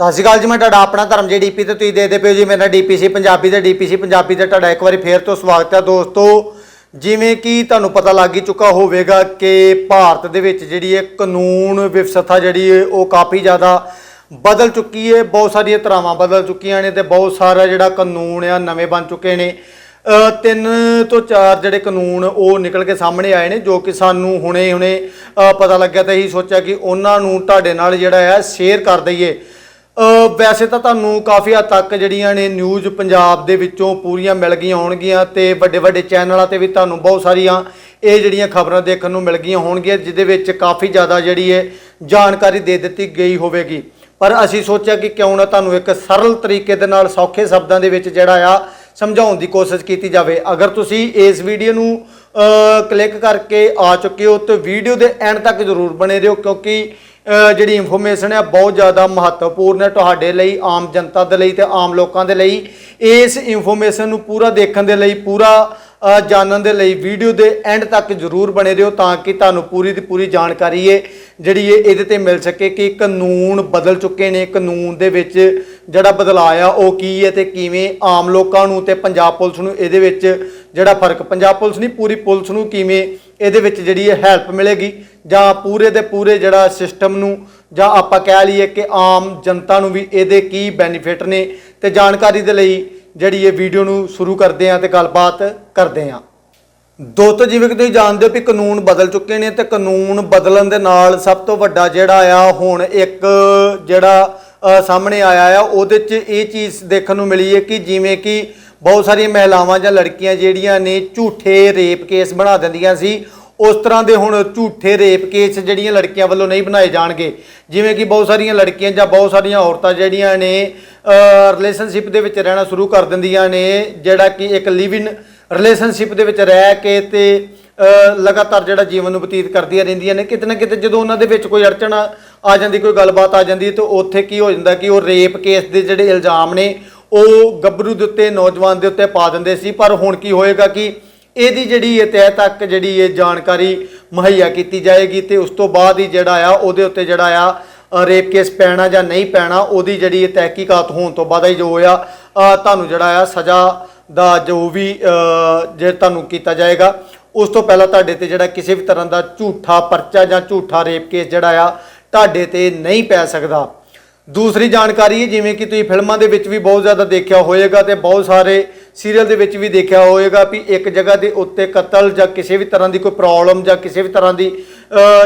ਸਤਿ ਸ਼੍ਰੀ ਅਕਾਲ ਜੀ, ਮੈਂ ਤੁਹਾਡਾ ਆਪਣਾ ਧਰਮ ਜੀ ਡੀਪੀ ਤੇ ਤੁਸੀਂ ਦੇਖਦੇ ਪਿਓ ਜੀ, ਮੇਰਾ ਡੀਪੀਸੀ ਪੰਜਾਬੀ ਤੇ ਡੀਪੀਸੀ ਪੰਜਾਬੀ ਤੇ ਤੁਹਾਡਾ ਇੱਕ ਵਾਰੀ ਫੇਰ ਤੋਂ ਸਵਾਗਤ ਹੈ ਦੋਸਤੋ। ਜਿਵੇਂ ਕਿ ਤੁਹਾਨੂੰ ਪਤਾ ਲੱਗ ਹੀ ਚੁੱਕਾ ਹੋਵੇਗਾ ਕਿ ਭਾਰਤ ਦੇ ਵਿੱਚ ਜਿਹੜੀ ਇਹ ਕਾਨੂੰਨ ਵਿਵਸਥਾ ਜਿਹੜੀ ਹੈ, ਉਹ ਕਾਫੀ ਜ਼ਿਆਦਾ ਬਦਲ ਚੁੱਕੀ ਹੈ, ਬਹੁਤ ਸਾਰੀਆਂ ਧਰਾਵਾਂ ਬਦਲ ਚੁੱਕੀਆਂ ਨੇ ਤੇ ਬਹੁਤ ਸਾਰਾ ਜਿਹੜਾ ਕਾਨੂੰਨ ਆ, ਨਵੇਂ ਬਣ ਚੁੱਕੇ ਨੇ। ਤਿੰਨ ਤੋਂ ਚਾਰ ਜਿਹੜੇ ਕਾਨੂੰਨ ਉਹ ਨਿਕਲ ਕੇ ਸਾਹਮਣੇ ਆਏ ਨੇ, ਜੋ ਕਿ ਸਾਨੂੰ ਹੁਣੇ ਹੁਣੇ ਪਤਾ ਲੱਗਿਆ ਤਾਂ ਇਹੀ ਸੋਚਿਆ ਕਿ ਉਹਨਾਂ ਨੂੰ ਤੁਹਾਡੇ ਨਾਲ ਜਿਹੜਾ ਹੈ ਸ਼ੇਅਰ ਕਰ ਦਈਏ। ਵੈਸੇ ਤਾਂ ਤੁਹਾਨੂੰ ਕਾਫੀ ਹੱਦ ਤੱਕ ਜਿਹੜੀਆਂ ਨੇ ਨਿਊਜ਼ ਪੰਜਾਬ ਦੇ ਵਿੱਚੋਂ ਪੂਰੀਆਂ ਮਿਲ ਗਈਆਂ ਹੋਣਗੀਆਂ ਤੇ ਵੱਡੇ ਵੱਡੇ ਚੈਨਲਾਂ ਤੇ ਵੀ ਤੁਹਾਨੂੰ ਬਹੁਤ ਸਾਰੀਆਂ ਇਹ ਜਿਹੜੀਆਂ ਖਬਰਾਂ ਦੇਖਣ ਨੂੰ ਮਿਲ ਗਈਆਂ ਹੋਣਗੀਆਂ, ਜਿਹਦੇ ਵਿੱਚ ਕਾਫੀ ਜ਼ਿਆਦਾ ਜਿਹੜੀ ਹੈ ਜਾਣਕਾਰੀ ਦੇ ਦਿੱਤੀ ਗਈ ਹੋਵੇਗੀ। ਪਰ ਅਸੀਂ ਸੋਚਿਆ ਕਿ ਕਿਉਂ ਨਾ ਤੁਹਾਨੂੰ ਇੱਕ ਸਰਲ ਤਰੀਕੇ ਦੇ ਨਾਲ ਸੌਖੇ ਸ਼ਬਦਾਂ ਦੇ ਵਿੱਚ ਜਿਹੜਾ ਆ ਸਮਝਾਉਣ ਦੀ ਕੋਸ਼ਿਸ਼ ਕੀਤੀ ਜਾਵੇ। ਅਗਰ ਤੁਸੀਂ ਇਸ ਵੀਡੀਓ ਨੂੰ ਕਲਿੱਕ ਕਰਕੇ ਆ ਚੁੱਕੇ ਹੋ ਤਾਂ ਵੀਡੀਓ ਦੇ ਐਂਡ ਤੱਕ ਜ਼ਰੂਰ ਬਣੇ ਰਹੋ ਕਿਉਂਕਿ ਜਿਹੜੀ ਇਨਫੋਰਮੇਸ਼ਨ ਹੈ ਬਹੁਤ ਜ਼ਿਆਦਾ ਮਹੱਤਵਪੂਰਨ ਹੈ ਤੁਹਾਡੇ ਲਈ, ਆਮ ਜਨਤਾ ਦੇ ਲਈ ਤੇ ਆਮ ਲੋਕਾਂ ਦੇ ਲਈ। ਇਸ ਇਨਫੋਰਮੇਸ਼ਨ ਨੂੰ ਪੂਰਾ ਦੇਖਣ ਦੇ ਲਈ, ਪੂਰਾ ਜਾਣਨ ਦੇ ਲਈ ਵੀਡੀਓ ਦੇ ਐਂਡ ਤੱਕ ਜ਼ਰੂਰ ਬਣੇ ਰਹੋ ਤਾਂ ਕਿ ਤੁਹਾਨੂੰ ਪੂਰੀ ਦੀ ਪੂਰੀ ਜਾਣਕਾਰੀ ਹੈ ਜਿਹੜੀ ਇਹ ਇਹਦੇ ਤੇ ਮਿਲ ਸਕੇ ਕਿ ਕਾਨੂੰਨ ਬਦਲ ਚੁੱਕੇ ਨੇ, ਕਾਨੂੰਨ ਦੇ ਵਿੱਚ ਜਿਹੜਾ ਬਦਲਾਅ ਆ ਉਹ ਕੀ ਹੈ ਤੇ ਕਿਵੇਂ ਆਮ ਲੋਕਾਂ ਨੂੰ ਤੇ ਪੰਜਾਬ ਪੁਲਿਸ ਨੂੰ ਇਹਦੇ ਵਿੱਚ ਜਿਹੜਾ ਫ਼ਰਕ ਪੰਜਾਬ ਪੁਲਿਸ ਨਹੀਂ, ਪੂਰੀ ਪੁਲਿਸ ਨੂੰ ਕਿਵੇਂ ਇਹਦੇ ਵਿੱਚ ਜਿਹੜੀ ਹੈ ਹੈਲਪ ਮਿਲੇਗੀ ਜਾਂ ਪੂਰੇ ਦੇ ਪੂਰੇ ਜਿਹੜਾ ਸਿਸਟਮ ਨੂੰ ਜਾਂ ਆਪਾਂ ਕਹਿ ਲਈਏ ਕਿ ਆਮ ਜਨਤਾ ਨੂੰ ਵੀ ਇਹਦੇ ਕੀ ਬੈਨੀਫਿਟ ਨੇ ਤੇ ਜਾਣਕਾਰੀ ਦੇ ਲਈ ਜਿਹੜੀ ਇਹ ਵੀਡੀਓ ਨੂੰ ਸ਼ੁਰੂ ਕਰਦੇ ਹਾਂ ਤੇ ਗੱਲਬਾਤ ਕਰਦੇ ਹਾਂ। ਦੋਸਤੋ ਜਿਵੇਂ ਕਿ ਤੁਸੀਂ ਜਾਣਦੇ ਹੋ ਵੀ ਕਾਨੂੰਨ ਬਦਲ ਚੁੱਕੇ ਨੇ ਤੇ ਕਾਨੂੰਨ ਬਦਲਣ ਦੇ ਨਾਲ ਸਭ ਤੋਂ ਵੱਡਾ ਜਿਹੜਾ ਆ ਹੁਣ ਇੱਕ ਜਿਹੜਾ ਸਾਹਮਣੇ ਆਇਆ ਆ, ਉਹਦੇ 'ਚ ਇਹ ਚੀਜ਼ ਦੇਖਣ ਨੂੰ ਮਿਲੀ ਹੈ ਕਿ ਜਿਵੇਂ ਕਿ ਬਹੁਤ ਸਾਰੀਆਂ ਮਹਿਲਾਵਾਂ ਜਾਂ ਲੜਕੀਆਂ ਜਿਹੜੀਆਂ ਨੇ ਝੂਠੇ ਰੇਪ ਕੇਸ ਬਣਾ ਦਿੰਦੀਆਂ ਸੀ। ਉਸ ਤਰ੍ਹਾਂ ਦੇ ਹੁਣ ਝੂਠੇ ਰੇਪ ਕੇਸ ਜਿਹੜੀਆਂ ਲੜਕੀਆਂ ਵੱਲੋਂ ਨਹੀਂ ਬਣਾਏ ਜਾਣਗੇ। ਜਿਵੇਂ ਕਿ ਬਹੁਤ ਸਾਰੀਆਂ ਲੜਕੀਆਂ ਜਾਂ ਬਹੁਤ ਸਾਰੀਆਂ ਔਰਤਾਂ ਜਿਹੜੀਆਂ ਨੇ ਰਿਲੇਸ਼ਨਸ਼ਿਪ ਦੇ ਵਿੱਚ ਰਹਿਣਾ ਸ਼ੁਰੂ ਕਰ ਦਿੰਦੀਆਂ ਨੇ, ਜਿਹੜਾ ਕਿ ਇੱਕ ਲਿਵ ਇਨ ਰਿਲੇਸ਼ਨਸ਼ਿਪ ਦੇ ਵਿੱਚ ਰਹਿ ਕੇ ਤੇ ਲਗਾਤਾਰ ਜਿਹੜਾ ਜੀਵਨ ਨੂੰ ਬਤੀਤ ਕਰਦੀਆਂ ਰਹਿੰਦੀਆਂ ਨੇ। ਕਿਤੇ ਨਾ ਕਿਤੇ ਜਦੋਂ ਉਹਨਾਂ ਦੇ ਵਿੱਚ ਕੋਈ ਅੜਚਣ ਆ ਆ ਜਾਂਦੀ, ਕੋਈ ਗੱਲਬਾਤ ਆ ਜਾਂਦੀ, ਤਾਂ ਉੱਥੇ ਕੀ ਹੋ ਜਾਂਦਾ ਕਿ ਉਹ ਰੇਪ ਕੇਸ ਦੇ ਜਿਹੜੇ ਇਲਜ਼ਾਮ ਨੇ ਉਹ ਗੱਭਰੂ ਦੇ ਉੱਤੇ ਨੌਜਵਾਨ ਦੇ ਉੱਤੇ ਪਾ ਦਿੰਦੇ ਸੀ। ਪਰ ਹੁਣ ਕੀ ਹੋਏਗਾ ਕਿ ਇਹਦੀ ਜਿਹੜੀ ਇਹ ਤਹਿ ਤੱਕ ਜਿਹੜੀ ਇਹ ਜਾਣਕਾਰੀ ਮੁਹੱਈਆ ਕੀਤੀ ਜਾਏਗੀ ਤੇ ਉਸ ਤੋਂ ਬਾਅਦ ਹੀ ਜਿਹੜਾ ਆ ਉਹਦੇ ਉੱਤੇ ਜਿਹੜਾ ਆ ਰੇਪ ਕੇਸ ਪੈਣਾ ਜਾਂ ਨਹੀਂ ਪੈਣਾ ਉਹਦੀ ਜਿਹੜੀ ਇਹ ਤਹਿਕੀਕਾਤ ਹੋਣ ਤੋਂ ਬਾਅਦ ਹੀ ਜੋ ਹੋਇਆ ਤੁਹਾਨੂੰ ਜਿਹੜਾ ਆ ਸਜ਼ਾ ਦਾ ਜੋ ਵੀ ਅ, ਜੇ ਤੁਹਾਨੂੰ ਕੀਤਾ ਜਾਏਗਾ ਉਸ ਤੋਂ ਪਹਿਲਾਂ ਤੁਹਾਡੇ ਤੇ ਜਿਹੜਾ ਕਿਸੇ ਵੀ ਤਰ੍ਹਾਂ ਦਾ ਝੂਠਾ ਪਰਚਾ ਜਾਂ ਝੂਠਾ ਰੇਪ ਕੇਸ ਜਿਹੜਾ ਆ ਤੁਹਾਡੇ ਤੇ ਨਹੀਂ ਪੈ ਸਕਦਾ। ਦੂਸਰੀ ਜਾਣਕਾਰੀ ਜਿਵੇਂ ਕਿ ਤੁਸੀਂ ਫਿਲਮਾਂ ਦੇ ਵਿੱਚ ਵੀ ਬਹੁਤ ਜ਼ਿਆਦਾ ਦੇਖਿਆ ਹੋਵੇਗਾ ਤੇ ਬਹੁਤ ਸਾਰੇ ਸੀਰੀਅਲ ਦੇ ਵਿੱਚ ਵੀ ਦੇਖਿਆ ਹੋਵੇਗਾ ਵੀ ਇੱਕ ਜਗ੍ਹਾ ਦੇ ਉੱਤੇ ਕਤਲ ਜਾਂ ਕਿਸੇ ਵੀ ਤਰ੍ਹਾਂ ਦੀ ਕੋਈ ਪ੍ਰੋਬਲਮ ਜਾਂ ਕਿਸੇ ਵੀ ਤਰ੍ਹਾਂ ਦੀ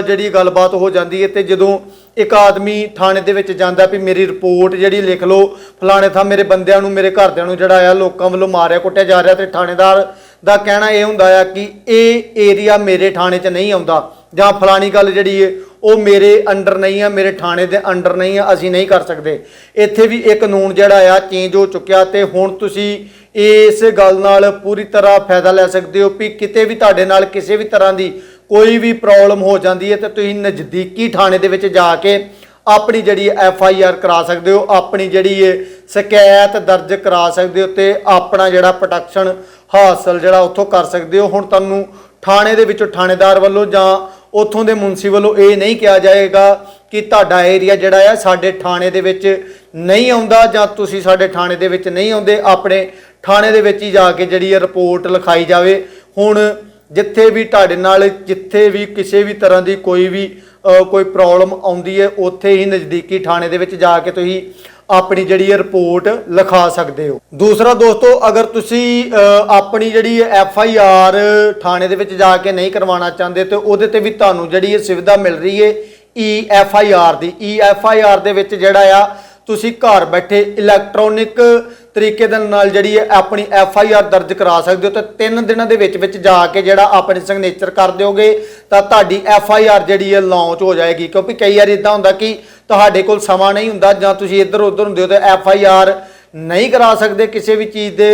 ਜਿਹੜੀ ਗੱਲਬਾਤ ਹੋ ਜਾਂਦੀ ਹੈ ਤੇ ਜਦੋਂ ਇੱਕ ਆਦਮੀ ਥਾਣੇ ਦੇ ਵਿੱਚ ਜਾਂਦਾ ਵੀ ਮੇਰੀ ਰਿਪੋਰਟ ਜਿਹੜੀ ਲਿਖ ਲਓ, ਫਲਾਣੇ ਥਾਂ ਮੇਰੇ ਬੰਦਿਆਂ ਨੂੰ, ਮੇਰੇ ਘਰਦਿਆਂ ਨੂੰ ਜਿਹੜਾ ਆ, ਲੋਕਾਂ ਵੱਲੋਂ ਮਾਰਿਆ ਕੁੱਟਿਆ ਜਾ ਰਿਹਾ ਤੇ ਥਾਣੇਦਾਰ ਦਾ ਕਹਿਣਾ ਇਹ ਹੁੰਦਾ ਆ ਕਿ ਇਹ ਏਰੀਆ ਮੇਰੇ ਥਾਣੇ 'ਚ ਨਹੀਂ ਆਉਂਦਾ ਜਾਂ ਫਲਾਣੀ ਗੱਲ ਜਿਹੜੀ ਹੈ ਉਹ ਮੇਰੇ ਅੰਡਰ ਨਹੀਂ ਆ, ਮੇਰੇ ਥਾਣੇ ਦੇ ਅੰਡਰ ਨਹੀਂ ਆ, ਅਸੀਂ ਨਹੀਂ ਕਰ ਸਕਦੇ। ਇੱਥੇ ਵੀ ਇਹ ਕਾਨੂੰਨ ਜਿਹੜਾ ਆ ਚੇਂਜ ਹੋ ਚੁੱਕਿਆ ਤੇ ਹੁਣ ਤੁਸੀਂ ਇਸ ਗੱਲ ਨਾਲ ਪੂਰੀ ਤਰ੍ਹਾਂ ਫਾਇਦਾ ਲੈ ਸਕਦੇ ਹੋ ਵੀ ਕਿਤੇ ਵੀ ਤੁਹਾਡੇ ਨਾਲ ਕਿਸੇ ਵੀ ਤਰ੍ਹਾਂ ਦੀ ਕੋਈ ਵੀ ਪ੍ਰੋਬਲਮ ਹੋ ਜਾਂਦੀ ਹੈ ਤੇ ਤੁਸੀਂ ਨਜ਼ਦੀਕੀ ਥਾਣੇ ਦੇ ਵਿੱਚ ਜਾ ਕੇ ਆਪਣੀ ਜਿਹੜੀ ਐਫ ਆਈ ਆਰ ਕਰਾ ਸਕਦੇ ਹੋ, ਆਪਣੀ ਜਿਹੜੀ ਇਹ ਸ਼ਿਕਾਇਤ ਦਰਜ ਕਰਾ ਸਕਦੇ ਹੋ ਤੇ ਆਪਣਾ ਜਿਹੜਾ ਪ੍ਰੋਟੈਕਸ਼ਨ ਹਾਸਲ ਜਿਹੜਾ ਉੱਥੋਂ ਕਰ ਸਕਦੇ ਹੋ। ਹੁਣ ਤੁਹਾਨੂੰ ਥਾਣੇ ਦੇ ਵਿੱਚੋਂ ਥਾਣੇਦਾਰ ਵੱਲੋਂ ਜਾਂ ਉੱਥੋਂ ਦੇ ਮੁਨਸੀ ਵੱਲੋਂ ਇਹ ਨਹੀਂ ਕਿਹਾ ਜਾਏਗਾ ਕਿ ਤੁਹਾਡਾ ਏਰੀਆ ਜਿਹੜਾ ਆ ਸਾਡੇ ਥਾਣੇ ਦੇ ਵਿੱਚ ਨਹੀਂ ਆਉਂਦਾ ਜਾਂ ਤੁਸੀਂ ਸਾਡੇ ਥਾਣੇ ਦੇ ਵਿੱਚ ਨਹੀਂ ਆਉਂਦੇ, ਆਪਣੇ ਥਾਣੇ ਦੇ ਵਿੱਚ ਹੀ ਜਾ ਕੇ ਜਿਹੜੀ ਇਹ ਰਿਪੋਰਟ ਲਿਖਾਈ ਜਾਵੇ। ਹੁਣ ਜਿੱਥੇ ਵੀ ਤੁਹਾਡੇ ਨਾਲ, ਜਿੱਥੇ ਵੀ ਕਿਸੇ ਵੀ ਤਰ੍ਹਾਂ ਦੀ ਕੋਈ ਵੀ ਕੋਈ ਪ੍ਰੋਬਲਮ ਆਉਂਦੀ ਹੈ, ਉੱਥੇ ਹੀ ਨਜ਼ਦੀਕੀ ਥਾਣੇ ਦੇ ਵਿੱਚ ਜਾ ਕੇ ਤੁਸੀਂ ਆਪਣੀ ਜਿਹੜੀ ਰਿਪੋਰਟ ਲਿਖਾ ਸਕਦੇ ਹੋ। ਦੂਸਰਾ ਦੋਸਤੋ, ਅਗਰ ਤੁਸੀਂ ਆਪਣੀ ਜਿਹੜੀ ਐਫ ਆਈ ਆਰ ਥਾਣੇ ਦੇ ਵਿੱਚ ਜਾ ਕੇ ਨਹੀਂ ਕਰਵਾਉਣਾ ਚਾਹੁੰਦੇ, ਤੇ ਉਹਦੇ ਤੇ ਵੀ ਤੁਹਾਨੂੰ ਜਿਹੜੀ ਇਹ ਸੁਵਿਧਾ ਮਿਲ ਰਹੀ ਹੈ ਈ ਐਫ ਆਈ ਆਰ ਦੀ। ਈ ਐਫ ਆਈ ਆਰ ਦੇ ਵਿੱਚ ਜਿਹੜਾ ਆ, ਤੁਸੀਂ ਘਰ ਬੈਠੇ ਇਲੈਕਟ੍ਰੋਨਿਕ ਤਰੀਕੇ ਦੇ ਨਾਲ ਜਿਹੜੀ ਹੈ ਆਪਣੀ ਐਫ ਆਈ ਆਰ ਦਰਜ ਕਰਾ ਸਕਦੇ ਹੋ ਤੇ 3 ਦਿਨਾਂ ਦੇ ਵਿੱਚ ਵਿੱਚ ਜਾ ਕੇ ਜਿਹੜਾ ਆਪਣੇ ਸਿਗਨੇਚਰ ਕਰ ਦਿਓਗੇ, ਤਾਂ ਤੁਹਾਡੀ ਐਫ ਆਈ ਆਰ ਜਿਹੜੀ ਹੈ ਲਾਂਚ ਹੋ ਜਾਏਗੀ। ਕਿਉਂਕਿ ਕਈ ਵਾਰ ਇਦਾਂ ਹੁੰਦਾ ਕਿ ਤੁਹਾਡੇ ਕੋਲ ਸਮਾਂ ਨਹੀਂ ਹੁੰਦਾ ਜਾਂ ਤੁਸੀਂ ਇੱਧਰ ਉੱਧਰ ਹੁੰਦੇ ਹੋ ਤੇ ਐਫ ਆਈ ਆਰ ਨਹੀਂ ਕਰਾ ਸਕਦੇ ਕਿਸੇ ਵੀ ਚੀਜ਼ ਦੇ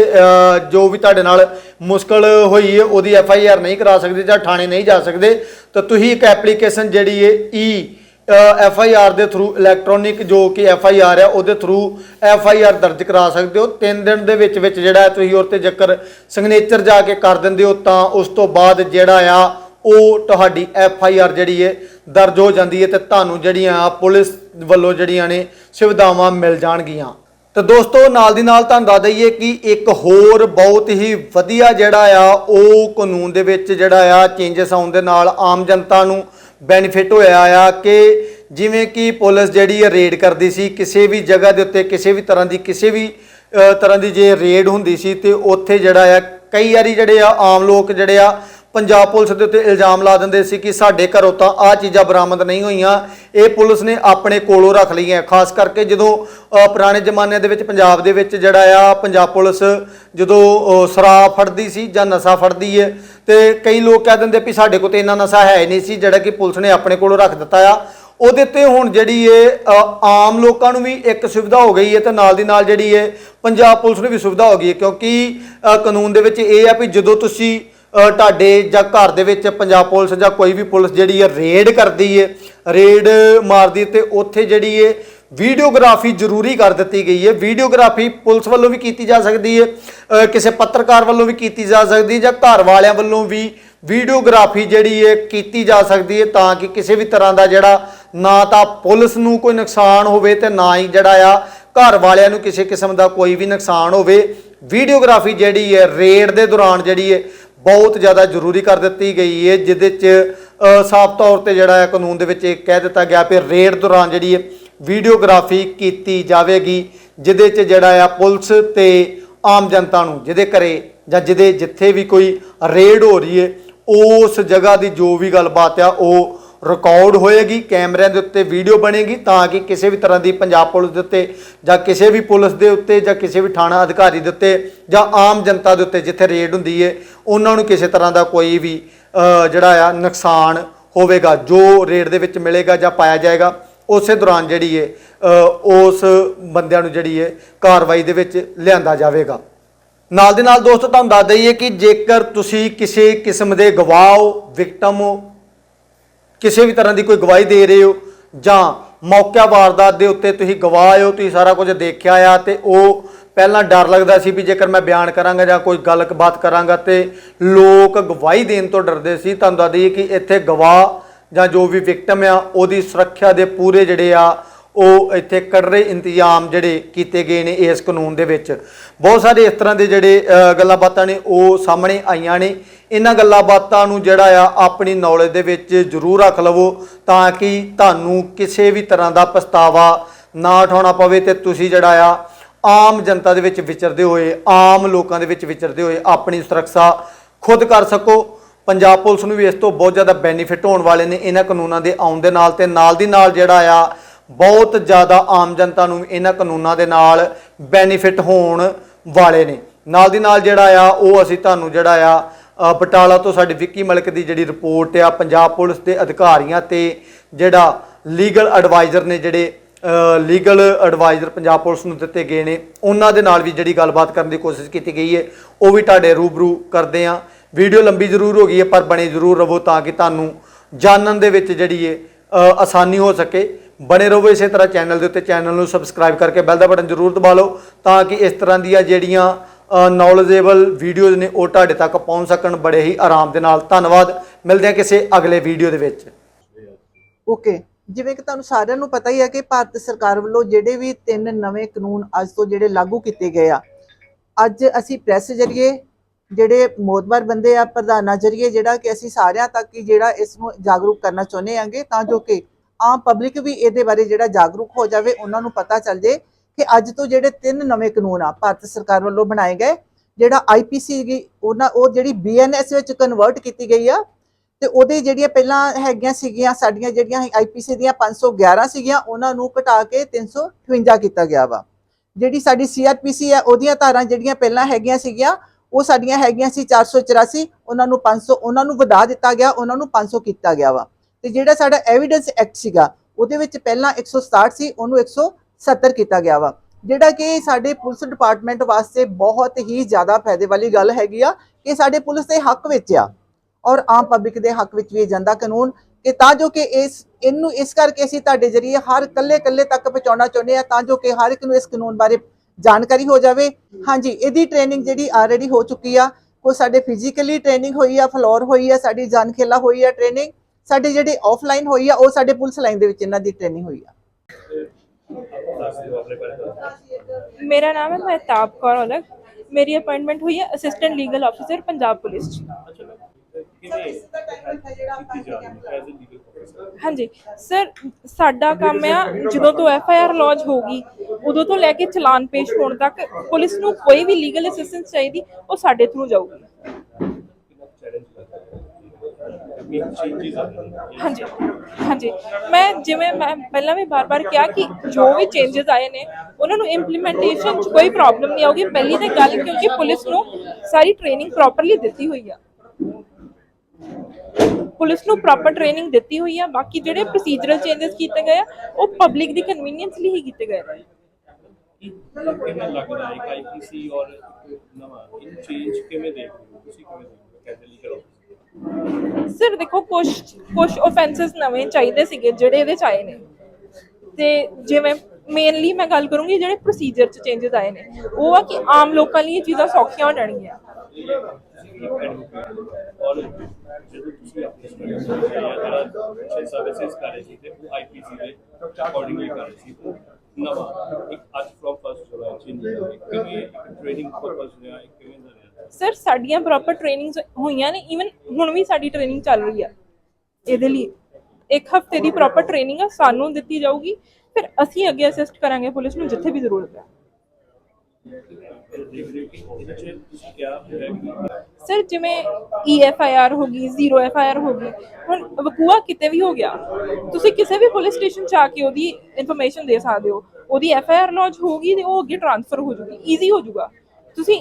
ਜੋ ਵੀ ਤੁਹਾਡੇ ਨਾਲ ਮੁਸ਼ਕਲ ਹੋਈ ਹੈ, ਉਹਦੀ ਐਫ ਆਈ ਆਰ ਨਹੀਂ ਕਰਾ ਸਕਦੇ ਜਾਂ ਥਾਣੇ ਨਹੀਂ ਜਾ ਸਕਦੇ। ਤਾਂ ਤੁਸੀਂ ਇੱਕ ਐਪਲੀਕੇਸ਼ਨ ਜਿਹੜੀ ਹੈ ਈ ਐਫ ਆਈ ਆਰ ਦੇ ਥਰੂ ਇਲੈਕਟ੍ਰੋਨਿਕ ਜੋ ਕਿ ਐਫ ਆਈ ਆਰ ਹੈ, ਉਹਦੇ ਥਰੂ ਐਫ ਆਈ ਆਰ ਦਰਜ ਕਰਾ ਸਕਦੇ ਹੋ। 3 ਦਿਨ ਦੇ ਵਿੱਚ ਵਿੱਚ ਜਿਹੜਾ ਤੁਸੀਂ ਉਹ ਤੇ ਜੇਕਰ ਸਿਗਨੇਚਰ ਜਾ ਕੇ ਕਰ ਦਿੰਦੇ ਹੋ, ਤਾਂ ਉਸ ਤੋਂ ਬਾਅਦ ਜਿਹੜਾ ਆ, ਉਹ ਤੁਹਾਡੀ ਐਫ ਆਈ ਆਰ ਜਿਹੜੀ ਹੈ, ਦਰਜ ਹੋ ਜਾਂਦੀ ਹੈ ਤੇ ਤੁਹਾਨੂੰ ਜਿਹੜੀਆਂ ਆ ਪੁਲਿਸ ਵੱਲੋਂ ਜਿਹੜੀਆਂ ਨੇ ਸੁਵਿਧਾਵਾਂ ਮਿਲ ਜਾਣਗੀਆਂ। ਤੇ ਦੋਸਤੋ, ਨਾਲ ਦੀ ਨਾਲ ਤੁਹਾਨੂੰ ਦੱਸ ਦਈਏ ਕਿ ਇੱਕ ਹੋਰ ਬਹੁਤ ਹੀ ਵਧੀਆ ਜਿਹੜਾ ਆ, ਉਹ ਕਾਨੂੰਨ ਦੇ ਵਿੱਚ ਜਿਹੜਾ ਆ ਚੇਂਜਸ ਆਉਣ ਦੇ ਨਾਲ ਆਮ ਜਨਤਾ ਨੂੰ ਬੈਨੀਫਿਟ ਹੋਇਆ ਆ ਕਿ ਜਿਵੇਂ ਕਿ ਪੁਲਿਸ ਜਿਹੜੀ ਹੈ ਰੇਡ ਕਰਦੀ ਸੀ, ਕਿਸੇ ਵੀ ਜਗ੍ਹਾ ਦੇ ਉੱਤੇ, ਕਿਸੇ ਵੀ ਤਰ੍ਹਾਂ ਦੀ, ਕਿਸੇ ਵੀ ਤਰ੍ਹਾਂ ਦੀ ਜੇ ਰੇਡ ਹੁੰਦੀ ਸੀ ਤੇ ਉੱਥੇ ਜਿਹੜਾ ਆ, ਕਈ ਵਾਰੀ ਜਿਹੜੇ ਆ ਆਮ ਲੋਕ ਜਿਹੜੇ ਆ ਪੰਜਾਬ ਪੁਲਿਸ ਦੇ ਉੱਤੇ ਇਲਜ਼ਾਮ ਲਾ ਦਿੰਦੇ ਸੀ ਕਿ ਸਾਡੇ ਘਰੋਂ ਤਾਂ ਆ ਚੀਜ਼ਾਂ ਬਰਾਮਦ ਨਹੀਂ ਹੋਈਆਂ। ਇਹ ਪੁਲਿਸ ਨੇ ਆਪਣੇ ਕੋਲੋਂ ਰੱਖ ਲਈਆਂ। ਖਾਸ ਕਰਕੇ ਜਦੋਂ ਪੁਰਾਣੇ ਜ਼ਮਾਨੇ ਦੇ ਵਿੱਚ ਪੰਜਾਬ ਦੇ ਵਿੱਚ ਜਿਹੜਾ ਆ, ਪੰਜਾਬ ਪੁਲਿਸ ਜਦੋਂ ਸ਼ਰਾਬ ਫੜਦੀ ਸੀ ਜਾਂ ਨਸ਼ਾ ਫੜਦੀ ਹੈ ਤੇ ਕਈ ਲੋਕ ਕਹਿ ਦਿੰਦੇ ਵੀ ਸਾਡੇ ਕੋਲ ਤੇ ਇੰਨਾ ਨਸ਼ਾ ਹੈ ਹੀ ਨਹੀਂ ਸੀ, ਜਿਹੜਾ ਕਿ ਪੁਲਿਸ ਨੇ ਆਪਣੇ ਕੋਲੋਂ ਰੱਖ ਦਿੱਤਾ ਆ। ਉਹਦੇ ਤੇ ਹੁਣ ਜਿਹੜੀ ਇਹ ਆਮ ਲੋਕਾਂ ਨੂੰ ਵੀ ਇੱਕ ਸੁਵਿਧਾ ਹੋ ਗਈ ਹੈ ਤੇ ਨਾਲ ਦੀ ਨਾਲ ਜਿਹੜੀ ਇਹ ਪੰਜਾਬ ਪੁਲਿਸ ਨੂੰ ਵੀ ਸੁਵਿਧਾ ਹੋ ਗਈ ਹੈ ਕਿਉਂਕਿ ਕਾਨੂੰਨ ਦੇ ਵਿੱਚ ਇਹ ਆ ਵੀ ਜਦੋਂ ਤੁਸੀਂ ਤੁਹਾਡੇ ਜਾਂ ਘਰ ਦੇ ਵਿੱਚ ਪੰਜਾਬ ਪੁਲਿਸ ਜਾਂ ਕੋਈ ਵੀ ਪੁਲਿਸ ਜਿਹੜੀ ਹੈ ਰੇਡ ਕਰਦੀ ਹੈ ਰੇਡ ਮਾਰਦੀ ਹੈ ਤੇ ਉੱਥੇ ਜਿਹੜੀ ਹੈ ਵੀਡੀਓਗ੍ਰਾਫੀ ਜ਼ਰੂਰੀ ਕਰ ਦਿੱਤੀ ਗਈ ਹੈ ਵੀਡੀਓਗ੍ਰਾਫੀ ਪੁਲਿਸ ਵੱਲੋਂ ਵੀ ਕੀਤੀ ਜਾ ਸਕਦੀ ਹੈ ਕਿਸੇ ਪੱਤਰਕਾਰ ਵੱਲੋਂ ਵੀ ਕੀਤੀ ਜਾ ਸਕਦੀ ਹੈ ਜਾਂ ਘਰ ਵਾਲਿਆਂ ਵੱਲੋਂ ਵੀ ਵੀਡੀਓਗ੍ਰਾਫੀ ਜਿਹੜੀ ਹੈ ਕੀਤੀ ਜਾ ਸਕਦੀ ਹੈ ਤਾਂ ਕਿ ਕਿਸੇ ਵੀ ਤਰ੍ਹਾਂ ਦਾ ਜਿਹੜਾ ਨਾ ਤਾਂ ਪੁਲਿਸ ਨੂੰ ਕੋਈ ਨੁਕਸਾਨ ਹੋਵੇ ਤੇ ਨਾ ਹੀ ਜਿਹੜਾ ਆ ਘਰ ਵਾਲਿਆਂ ਨੂੰ ਕਿਸੇ ਕਿਸਮ ਦਾ ਕੋਈ ਵੀ ਨੁਕਸਾਨ ਹੋਵੇ। ਵੀਡੀਓਗ੍ਰਾਫੀ ਜਿਹੜੀ ਹੈ ਰੇਡ ਦੇ ਦੌਰਾਨ ਜਿਹੜੀ ਹੈ ਬਹੁਤ ਜ਼ਿਆਦਾ ਜ਼ਰੂਰੀ ਕਰ ਦਿੱਤੀ ਗਈ ਹੈ ਜਿਹਦੇ ਚ ਸਾਫ਼ ਤੌਰ ਤੇ ਜਿਹੜਾ ਹੈ ਕਾਨੂੰਨ ਦੇ ਵਿੱਚ ਇਹ ਕਹਿ ਦਿੱਤਾ ਗਿਆ ਕਿ ਰੇਡ ਦੌਰਾਨ ਜਿਹੜੀ ਹੈ ਵੀਡੀਓਗ੍ਰਾਫੀ ਕੀਤੀ ਜਾਵੇਗੀ, ਜਿਹਦੇ ਚ ਜਿਹੜਾ ਆ ਪੁਲਿਸ ਤੇ ਆਮ ਜਨਤਾ ਨੂੰ, ਜਿਹਦੇ ਘਰੇ ਜਾਂ ਜਿਹਦੇ ਜਿੱਥੇ ਵੀ ਕੋਈ ਰੇਡ ਹੋ ਰਹੀ ਹੈ ਉਸ ਜਗ੍ਹਾ ਦੀ ਜੋ ਵੀ ਗੱਲਬਾਤ ਆ, ਉਹ ਰਿਕਾਰਡ ਹੋਏਗੀ, ਕੈਮਰਿਆਂ ਦੇ ਉੱਤੇ ਵੀਡੀਓ ਬਣੇਗੀ ਤਾਂ ਕਿ ਕਿਸੇ ਵੀ ਤਰ੍ਹਾਂ ਦੀ ਪੰਜਾਬ ਪੁਲਿਸ ਦੇ ਉੱਤੇ ਜਾਂ ਕਿਸੇ ਵੀ ਪੁਲਿਸ ਦੇ ਉੱਤੇ ਜਾਂ ਕਿਸੇ ਵੀ ਥਾਣਾ ਅਧਿਕਾਰੀ ਦੇ ਉੱਤੇ ਜਾਂ ਆਮ ਜਨਤਾ ਦੇ ਉੱਤੇ ਜਿੱਥੇ ਰੇਡ ਹੁੰਦੀ ਹੈ ਉਹਨਾਂ ਨੂੰ ਕਿਸੇ ਤਰ੍ਹਾਂ ਦਾ ਕੋਈ ਵੀ ਜਿਹੜਾ ਆ ਨੁਕਸਾਨ ਹੋਵੇਗਾ, ਜੋ ਰੇਡ ਦੇ ਵਿੱਚ ਮਿਲੇਗਾ ਜਾਂ ਪਾਇਆ ਜਾਏਗਾ, ਉਸੇ ਦੌਰਾਨ ਜਿਹੜੀ ਹੈ ਉਸ ਬੰਦਿਆਂ ਨੂੰ ਜਿਹੜੀ ਹੈ ਕਾਰਵਾਈ ਦੇ ਵਿੱਚ ਲਿਆਂਦਾ ਜਾਵੇਗਾ। ਨਾਲ ਦੇ ਨਾਲ ਦੋਸਤੋ, ਤੁਹਾਨੂੰ ਦੱਸ ਦਈਏ ਕਿ ਜੇਕਰ ਤੁਸੀਂ ਕਿਸੇ ਕਿਸਮ ਦੇ ਗਵਾਹ ਹੋ ਵਿਕਟਮ ਹੋ ਕਿਸੇ ਵੀ ਤਰ੍ਹਾਂ ਦੀ ਕੋਈ ਗਵਾਹੀ ਦੇ ਰਹੇ ਹੋ ਜਾਂ ਮੌਕਾ ਵਾਰਦਾਤ ਦੇ ਉੱਤੇ ਤੁਸੀਂ ਗਵਾਹ ਹੋ, ਤੁਸੀਂ ਸਾਰਾ ਕੁਝ ਦੇਖਿਆ ਆ ਤੇ ਉਹ ਪਹਿਲਾਂ ਡਰ ਲੱਗਦਾ ਸੀ ਵੀ ਜੇਕਰ ਮੈਂ ਬਿਆਨ ਕਰਾਂਗਾ ਜਾਂ ਕੋਈ ਗੱਲਬਾਤ ਕਰਾਂਗਾ ਤੇ ਲੋਕ ਗਵਾਹੀ ਦੇਣ ਤੋਂ ਡਰਦੇ ਸੀ। ਤੁਹਾਨੂੰ ਦੱਸ ਦਈਏ ਕਿ ਇੱਥੇ ਗਵਾਹ ਜਾਂ ਜੋ ਵੀ ਵਿਕਟਮ ਆ, ਉਹਦੀ ਸੁਰੱਖਿਆ ਦੇ ਪੂਰੇ ਜਿਹੜੇ ਆ, ਉਹ ਇੱਥੇ ਕੜਰੇ ਇੰਤਜ਼ਾਮ ਜਿਹੜੇ ਕੀਤੇ ਗਏ ਨੇ ਇਸ ਕਾਨੂੰਨ ਦੇ ਵਿੱਚ। ਬਹੁਤ ਸਾਰੇ ਇਸ ਤਰ੍ਹਾਂ ਦੇ ਜਿਹੜੇ ਗੱਲਾਂ ਬਾਤਾਂ ਨੇ, ਉਹ ਸਾਹਮਣੇ ਆਈਆਂ ਨੇ। ਇਹਨਾਂ ਗੱਲਾਂ ਬਾਤਾਂ ਨੂੰ ਜਿਹੜਾ ਆ ਆਪਣੀ ਨੌਲੇਜ ਦੇ ਵਿੱਚ ਜ਼ਰੂਰ ਰੱਖ ਲਵੋ ਤਾਂ ਕਿ ਤੁਹਾਨੂੰ ਕਿਸੇ ਵੀ ਤਰ੍ਹਾਂ ਦਾ ਪਛਤਾਵਾ ਨਾ ਉਠਾਉਣਾ ਪਵੇ ਤੇ ਤੁਸੀਂ ਜਿਹੜਾ ਆ ਆਮ ਜਨਤਾ ਦੇ ਵਿੱਚ ਵਿਚਰਦੇ ਹੋਏ, ਆਮ ਲੋਕਾਂ ਦੇ ਵਿੱਚ ਵਿਚਰਦੇ ਹੋਏ ਆਪਣੀ ਸੁਰੱਖਿਆ ਖੁਦ ਕਰ ਸਕੋ। ਪੰਜਾਬ ਪੁਲਿਸ ਨੂੰ ਵੀ ਇਸ ਤੋਂ ਬਹੁਤ ਜ਼ਿਆਦਾ ਬੈਨੀਫਿਟ ਹੋਣ ਵਾਲੇ ਨੇ ਇਹਨਾਂ ਕਾਨੂੰਨਾਂ ਦੇ ਆਉਣ ਦੇ ਨਾਲ ਤੇ ਨਾਲ ਦੀ ਨਾਲ ਜਿਹੜਾ ਆ ਬਹੁਤ ਜ਼ਿਆਦਾ ਆਮ ਜਨਤਾ ਨੂੰ ਇਹਨਾਂ ਕਾਨੂੰਨਾਂ ਦੇ ਨਾਲ ਬੈਨੀਫਿਟ ਹੋਣ ਵਾਲੇ ਨੇ। ਨਾਲ ਦੀ ਨਾਲ ਜਿਹੜਾ ਆ ਉਹ ਅਸੀਂ ਤੁਹਾਨੂੰ ਜਿਹੜਾ ਆ ਬਟਾਲਾ ਤੋਂ ਸਾਡੀ ਵਿੱਕੀ ਮਲਿਕ ਦੀ ਜਿਹੜੀ ਰਿਪੋਰਟ ਆ, ਪੰਜਾਬ ਪੁਲਿਸ ਦੇ ਅਧਿਕਾਰੀਆਂ ਤੇ ਜਿਹੜਾ ਲੀਗਲ ਐਡਵਾਈਜ਼ਰ ਨੇ ਜਿਹੜੇ ਲੀਗਲ ਐਡਵਾਈਜ਼ਰ ਪੰਜਾਬ ਪੁਲਿਸ ਨੂੰ ਦਿੱਤੇ ਗਏ ਨੇ, ਉਹਨਾਂ ਦੇ ਨਾਲ ਵੀ ਜਿਹੜੀ ਗੱਲਬਾਤ ਕਰਨ ਦੀ ਕੋਸ਼ਿਸ਼ ਕੀਤੀ ਗਈ ਹੈ, ਉਹ ਵੀ ਤੁਹਾਡੇ ਰੂਬਰੂ ਕਰਦੇ ਆ ਵੀਡੀਓ ਲੰਬੀ ਜ਼ਰੂਰ ਹੋ ਗਈ ਹੈ, ਪਰ ਬਣੇ ਜ਼ਰੂਰ ਰਹੋ ਤਾਂ ਕਿ ਤੁਹਾਨੂੰ ਜਾਣਨ ਦੇ ਵਿੱਚ ਜਿਹੜੀ ਹੈ ਆਸਾਨੀ ਹੋ ਸਕੇ। ਬਣੇ ਰਹੋ ਇਸੇ ਤਰ੍ਹਾਂ ਚੈਨਲ ਦੇ ਉੱਤੇ, ਚੈਨਲ ਨੂੰ ਸਬਸਕ੍ਰਾਈਬ ਕਰਕੇ ਬੈਲ ਦਾ ਬਟਨ ਜ਼ਰੂਰ ਦਬਾ ਲਓ, ਤਾਂ ਕਿ ਇਸ ਤਰ੍ਹਾਂ ਦੀਆਂ ਜਿਹੜੀਆਂ ਨੌਲੇਜੇਬਲ ਵੀਡੀਓਜ਼ ਨੇ ਉਹ ਤੁਹਾਡੇ ਤੱਕ ਪਹੁੰਚ ਸਕਣ। ਬੜੇ ਹੀ ਆਰਾਮ ਦੇ ਨਾਲ। ਧੰਨਵਾਦ। ਮਿਲਦੇ ਹਾਂ ਕਿਸੇ ਅਗਲੇ ਵੀਡੀਓ ਦੇ ਵਿੱਚ। ਓਕੇ ਜਿਵੇਂ ਕਿ ਤੁਹਾਨੂੰ ਸਾਰਿਆਂ ਨੂੰ ਪਤਾ ਹੀ ਹੈ ਕਿ ਭਾਰਤ ਸਰਕਾਰ ਵੱਲੋਂ ਜਿਹੜੇ ਵੀ ਤਿੰਨ ਨਵੇਂ ਕਾਨੂੰਨ ਅੱਜ ਤੋਂ ਜਿਹੜੇ ਲਾਗੂ ਕੀਤੇ ਗਏ ਆ, ਅੱਜ ਅਸੀਂ ਪ੍ਰੈਸ ਜਰੀਏ ਜਿਹੜੇ ਮੋਦਬਰ ਬੰਦੇ ਆ, ਪ੍ਰਧਾਨਾਂ ਜਰੀਏ ਜਿਹੜਾ ਕਿ ਅਸੀਂ ਸਾਰਿਆਂ ਤੱਕ ਹੀ ਜਿਹੜਾ ਇਸ ਨੂੰ ਜਾਗਰੂਕ ਕਰਨਾ ਚਾਹੁੰਦੇ ਆਂਗੇ ਤਾਂ ਜੋ ਕਿ ਆਮ ਪਬਲਿਕ ਵੀ ਇਹਦੇ ਬਾਰੇ ਜਿਹੜਾ ਜਾਗਰੂਕ ਹੋ ਜਾਵੇ, ਉਹਨਾਂ ਨੂੰ ਪਤਾ ਚੱਲ ਜੇ ਕਿ ਅੱਜ ਤੋਂ ਜਿਹੜੇ ਤਿੰਨ ਨਵੇਂ ਕਾਨੂੰਨ ਆ, ਭਾਰਤ ਸਰਕਾਰ ਵੱਲੋਂ ਬਣਾਏ ਗਏ, ਜਿਹੜਾ ਆਈਪੀਸੀ ਦੀ ਉਹਨਾਂ, ਉਹ ਜਿਹੜੀ ਬੀਐਨਐਸ ਵਿੱਚ ਕਨਵਰਟ ਕੀਤੀ ਗਈ ਆ, ਤੇ ਉਹਦੇ ਜਿਹੜੀਆਂ ਪਹਿਲਾਂ ਹੈਗੀਆਂ ਸੀਗੀਆਂ, ਸਾਡੀਆਂ ਜਿਹੜੀਆਂ ਆਈਪੀਸੀ ਦੀਆਂ 511 ਸੀਗੀਆਂ, ਉਹਨਾਂ ਨੂੰ ਘਟਾ ਕੇ 358 ਕੀਤਾ ਗਿਆ ਵਾ। ਜਿਹੜੀ ਸਾਡੀ ਸੀਆਰਪੀਸੀ ਹੈ ਉਹਦੀਆਂ ਧਾਰਾਂ ਜਿਹੜੀਆਂ ਪਹਿਲਾਂ ਹੈਗੀਆਂ ਸੀਗੀਆਂ, ਉਹ ਸਾਡੀਆਂ ਹੈਗੀਆਂ ਸੀ 484 ਉਹਨਾਂ ਨੂੰ 500 ਉਹਨਾਂ ਨੂੰ ਵਧਾ ਦਿੱਤਾ ਗਿਆ, ਉਹਨਾਂ ਨੂੰ 500 ਕੀਤਾ ਗਿਆ ਵਾ। ਤੇ ਜਿਹੜਾ ਸਾਡਾ ਐਵੀਡੈਂਸ ਐਕਟ ਸੀਗਾ, ਉਹਦੇ ਵਿੱਚ ਪਹਿਲਾਂ 167 ਸੀ ਉਹਨੂੰ 170 ਕੀਤਾ ਗਿਆ ਵਾ। ਜਿਹੜਾ ਕਿ ਸਾਡੇ ਪੁਲਿਸ ਡਿਪਾਰਟਮੈਂਟ ਵਾਸਤੇ ਬਹੁਤ ਹੀ ਜ਼ਿਆਦਾ ਫਾਇਦੇ ਵਾਲੀ ਗੱਲ ਹੈਗੀ ਆ ਕਿ ਸਾਡੇ ਪੁਲਿਸ ਦੇ ਹੱਕ ਵਿੱਚ ਆ। ਔਰ ਆਮ ਪਬਲਿਕ ਦੇ ਹੱਕ ਵਿੱਚ ਵੀ ਇਹ ਜਾਂਦਾ ਕਾਨੂੰਨ ਕਿ ਤਾਂ ਜੋ ਕਿ ਇਸ, ਇਹਨੂੰ ਇਸ ਕਰਕੇ ਅਸੀਂ ਤੁਹਾਡੇ ਜਰੀਏ ਹਰ ਕੱਲੇ ਕੱਲੇ ਤੱਕ ਪਹੁੰਚਾਉਣਾ ਚਾਹੁੰਦੇ ਆ ਤਾਂ ਜੋ ਕਿ ਹਰ ਇੱਕ ਨੂੰ ਇਸ ਕਾਨੂੰਨ ਬਾਰੇ ਜਾਣਕਾਰੀ ਹੋ ਜਾਵੇ। ਹਾਂਜੀ, ਇਹਦੀ ਟ੍ਰੇਨਿੰਗ ਜਿਹੜੀ ਆਲਰੇਡੀ ਹੋ ਚੁੱਕੀ ਆ। ਕੋਈ ਸਾਡੇ ਫਿਜ਼ੀਕਲੀ ਟ੍ਰੇਨਿੰਗ ਹੋਈ ਆ, ਫਲੋਰ ਹੋਈ ਆ, ਸਾਡੀ ਜਾਨਖੇਲਾ ਹੋਈ ਆ ਟ੍ਰੇਨਿੰਗ ਸਾਡੇ ਜਿਹੜੇ ਆਫਲਾਈਨ ਹੋਈ ਆ, ਉਹ ਸਾਡੇ ਪੁਲਿਸ ਲਾਈਨ ਦੇ ਵਿੱਚ ਇਹਨਾਂ ਦੀ ਟ੍ਰੇਨਿੰਗ ਹੋਈ ਆ। ਮੇਰਾ ਨਾਮ ਹੈ ਮਹਿਤਾਬ ਕੌਰ ਔਲਖ ਮੇਰੀ ਅਪਾਇੰਟਮੈਂਟ ਹੋਈ ਹੈ assistant legal officer Punjab police 'ਚ ਹਾਂਜੀ ਸਰ ਸਾਡਾ ਕੰਮ ਆ ਜਦੋਂ ਤੋਂ ਐਫ ਆਈ ਆਰ ਲੌਂਚ ਹੋਗੀ ਉਦੋਂ ਤੋਂ ਲੈ ਕੇ ਚਲਾਨ ਪੇਸ਼ ਹੋਣ ਤੱਕ ਪੁਲਿਸ ਨੂੰ ਕੋਈ ਵੀ ਲੀਗਲ ਅਸਿਸਟੈਂਸ ਚਾਹੀਦੀ ਉਹ ਸਾਡੇ ਥਰੂ ਜਾਊਗੀ ਹਾਂਜੀ ਹਾਂਜੀ। ਮੈਂ ਜਿਵੇਂ ਮੈਂ ਪਹਿਲਾਂ ਵੀ ਬਾਰ-ਬਾਰ ਕਿਹਾ ਕਿ ਜੋ ਵੀ ਚੇਂਜਸ ਆਏ ਨੇ ਉਹਨਾਂ ਨੂੰ ਇੰਪਲੀਮੈਂਟੇਸ਼ਨ 'ਚ ਕੋਈ ਪ੍ਰੋਬਲਮ ਨਹੀਂ ਆਊਗੀ। ਪਹਿਲੀ ਤਾਂ ਗੱਲ ਕਿਉਂਕਿ ਪੁਲਿਸ ਨੂੰ ਸਾਰੀ ਟ੍ਰੇਨਿੰਗ ਪ੍ਰੋਪਰਲੀ ਦਿੱਤੀ ਹੋਈ ਆ। ਪੁਲਿਸ ਨੂੰ ਪ੍ਰੋਪਰ ਟ੍ਰੇਨਿੰਗ ਦਿੱਤੀ ਹੋਈ ਆ। ਬਾਕੀ ਜਿਹੜੇ ਪ੍ਰੋਸੀਜਰਲ ਚੇਂਜਸ ਕੀਤੇ ਗਏ ਆ ਉਹ ਪਬਲਿਕ ਦੀ ਕਨਵੀਨੀਅੰਸ ਲਈ ਹੀ ਕੀਤੇ ਗਏ ਨੇ। ਕਿਵੇਂ ਲੱਗਦਾ ਹੈ ਇੱਕ ਆਈਪੀਸੀ ਔਰ ਨਵਾਂ ਇਹ ਚੇਂਜ ਕਿਵੇਂ ਦੇਖ ਰਹੇ ਹੋ? ਤੁਸੀਂ ਕਿਵੇਂ ਦੇਖ ਰਹੇ ਹੋ? ਕੈਸੇ ਲੀਗਲ ਸਰ ਦੇਖੋ ਕੁਝ ਕੁਝ ਆਫੈਂਸਸ ਨਵੇਂ ਚਾਹੀਦੇ ਸੀਗੇ, ਜਿਹੜੇ ਇਹਦੇ ਚ ਆਏ ਨੇ। ਤੇ ਜਿਵੇਂ ਮੇਨਲੀ ਮੈਂ ਗੱਲ ਕਰੂੰਗੀ ਜਿਹੜੇ ਪ੍ਰੋਸੀਜਰ ਚ ਚੇਂਜਸ ਆਏ ਨੇ। ਉਹ ਆ ਕਿ ਆਮ ਲੋਕਾਂ ਲਈ ਇਹ ਚੀਜ਼ਾਂ ਸੌਖੀਆਂ ਹੋ ਜਾਣਗੀਆਂ। ਔਰ ਜਦੋਂ ਤੁਸੀਂ ਆਪਣੇ ਸਟੂਡੈਂਟਸ ਨੂੰ ਜਿਹੜਾ ਅੱਛੇ ਸਰਵਿਸਿਜ਼ ਕਰ ਰਹੇ ਸੀ ਤੇ ਉਹ ਆਈਪੀਸੀ ਦੇ ਅਕੋਰਡਿੰਗਲੀ ਕਰ ਰਹੇ ਸੀ ਤੇ ਨਵਾਂ ਇੱਕ ਅੱਜ ਫਰਮ ਫਸਟ ਜੁਲਾਈ ਚੇਂਜ ਹੋਇਆ ਕਿਵੇਂ ਇੱਕ ਟ੍ਰੇਨਿੰਗ ਪਰਪਸ ਰਿਹਾ, ਇੱਕ ਕਿਵੇਂ ਦਾ ਰਿਹਾ ਸਰ, ਸਾਡੀਆਂ ਪ੍ਰੋਪਰ ਟ੍ਰੇਨਿੰਗਸ ਹੋਈਆਂ ਨੇ ਈਵਨ ਹੁਣ ਵੀ ਸਾਡੀ ਟ੍ਰੇਨਿੰਗ ਚੱਲ ਰਹੀ ਆ। ਇਹਦੇ ਲਈ ਇੱਕ ਹਫ਼ਤੇ ਦੀ ਪ੍ਰੋਪਰ ਟ੍ਰੇਨਿੰਗ ਆ, ਸਾਨੂੰ ਦਿੱਤੀ ਜਾਊਗੀ। ਫਿਰ ਅਸੀਂ ਅੱਗੇ ਅਸਿਸਟ ਕਰਾਂਗੇ ਪੁਲਿਸ ਨੂੰ, ਜਿੱਥੇ ਵੀ ਜ਼ਰੂਰਤ ਹੈ। ਸਰ, ਜਿਵੇਂ ਈਐਫਆਈਆਰ ਹੋ ਗਈ ਜ਼ੀਰੋ ਐਫਆਈਆਰ ਹੋ ਗਈ, ਹੁਣ ਵਕੂਆ ਕਿਤੇ ਵੀ ਹੋ ਗਿਆ, ਤੁਸੀਂ ਕਿਸੇ ਵੀ ਪੁਲਿਸ ਸਟੇਸ਼ਨ ਚ ਆ ਕੇ ਉਹਦੀ ਇਨਫੋਰਮੇਸ਼ਨ ਦੇ ਸਕਦੇ ਹੋ। ਉਹਦੀ ਐਫਆਈਆਰ ਲੌਂਚ ਹੋਗੀ ਤੇ ਉਹ ਅੱਗੇ ਟ੍ਰਾਂਸਫਰ ਹੋ ਜੂਗੀ ਈਜ਼ੀ ਹੋ ਜੂਗਾ। ਤੁਸੀਂ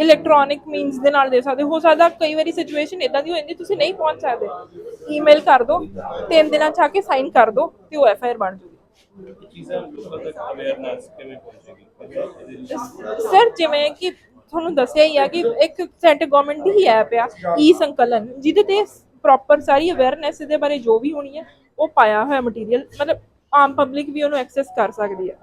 ਇਲੈਕਟ੍ਰੋਨਿਕ ਮੀਨਸ ਦੇ ਨਾਲ ਦੇ ਸਕਦੇ ਹੋ। ਸਕਦਾ ਕਈ ਵਾਰੀ ਸਿਚੁਏਸ਼ਨ ਇਦਾਂ ਦੀ ਹੋ ਜਾਂਦੀ, ਤੁਸੀਂ ਨਹੀਂ ਪਹੁੰਚ ਸਕਦੇ। ਈਮੇਲ ਕਰ ਦਿਓ ਤਿੰਨ ਦਿਨਾਂ ਚ ਆ ਕੇ ਸਾਈਨ ਕਰ ਦਿਓ ਤੇ ਉਹ ਐਫਆਈਆਰ ਬਣ ਜੂਗੀ। ਸਰ ਜਿਵੇਂ ਕਿ ਤੁਹਾਨੂੰ ਦੱਸਿਆ ਹੀ ਆ ਕਿ ਇੱਕ ਸੈਂਟਰ ਗਵਰਨਮੈਂਟ ਦੀ ਹੀ ਐਪ ਆ ਈ ਸੰਕਲਨ ਜਿਹਦੇ ਤੇ ਪ੍ਰੋਪਰ ਸਾਰੀ ਅਵੇਅਰਨੈਸ ਦੇ ਬਾਰੇ ਜੋ ਵੀ ਹੋਣੀ ਹੈ ਉਹ ਪਾਇਆ ਹੋਇਆ ਮਟੀਰੀਅਲ ਮਤਲਬ ਆਮ ਪਬਲਿਕ ਵੀ ਉਹਨੂੰ ਐਕਸੈਸ ਕਰ ਸਕਦੀ ਹੈ